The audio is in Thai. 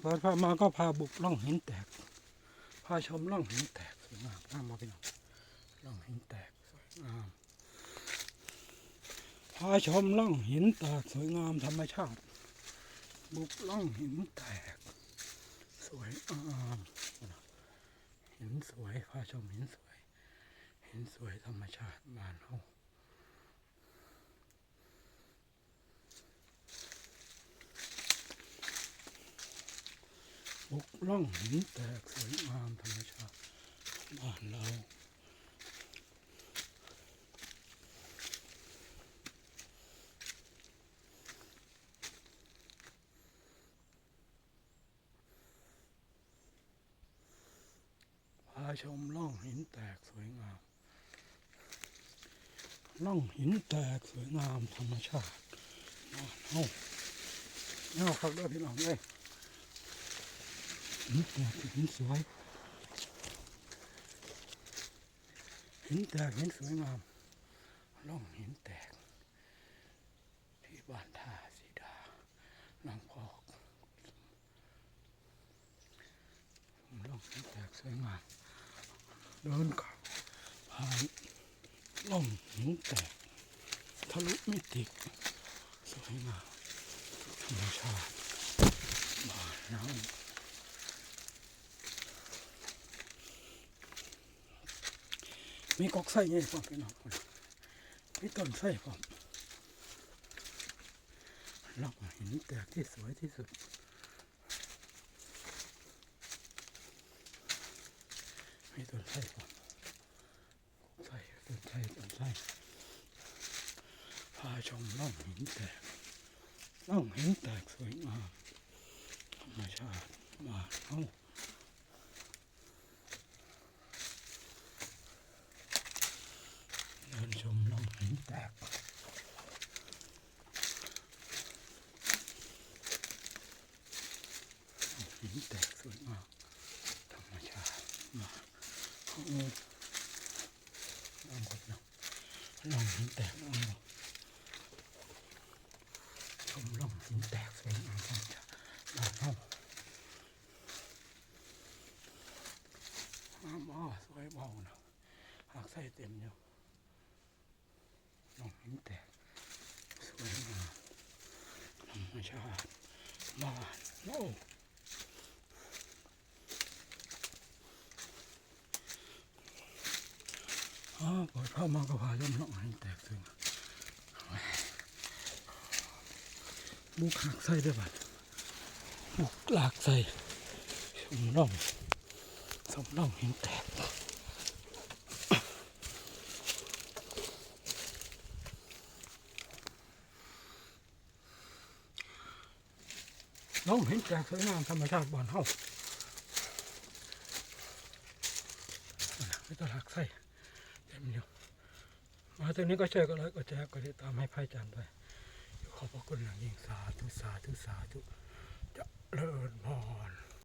เปิดพามาก็พาบุกล่องหินแตก พาชมล่องหินแตกสวยงามน่ามาพี่น้องล่องหินแตกสวยงามพาชมล่องหินแตกสวยงามธรรมชาติ บุกล่องหินแตก สวยงามหินสวยพาชมหินสวยหินสวยธรรมชาติบ้านเฮา บุกล่องหินแตกสวยงามธรรมชาติบ้านเราพาชมล่องหินแตกสวยงาม ล่องหินแตกสวยงามธรรมชาตินอนเฮาเน่าครับเด้อพี่น้องเลย หินแตกหินสวยหินแตกหินสวยงามล่องหินแตก ที่บ้านท่าสีดาลองพอกล่องหินแตกสวยงามเดินเข้าผ่านล่องหินแตกทะลุมิติสวยงามธรรมชาติบ้านเร มีกอกไส้ไงพ่อพี่น้องมีต้นไส้พ่อมล่องหินแตกที่สวยที่สุด มีต้นไส้ก่อนไส้ต้นไส้ต้นไส้พาชมล่องหินแตกล่องหินแตกสวยงามธรรมชาติมาเอาเดินชมล่องหินแตกล่อง หินแตกสวยงามธรรมชาติมาลองกดเนาะลองหินแตกลองดูชมลองหินแตกสวยงามจังจ้ะลองเอาอ้าวอ้อสวยเบาเนาะหากใส่เต็มอยู่ลองหินแตกสวยงามธรรมชาติบ้านโอ้ อ๋อเปิดเข้ามาก็พาย่อมล่องให้แตกซึ่งบุกหักใส่ได้บัดบุกหลากใส่สมล่องสมล่องเห็นแตกล่องเห็นแตกสวยงามธรรมชาติบ้านเฮาไม่ต้องหักใส่ ต็มอยู่มาตรงนี้ก็ช่วยกันเลยก็แจกก็ติดตามให้พ่ายจันทร์ด้วยขอบพระคุณอย่างยิ่งสาธุสาธุสาธุจะเลิศพร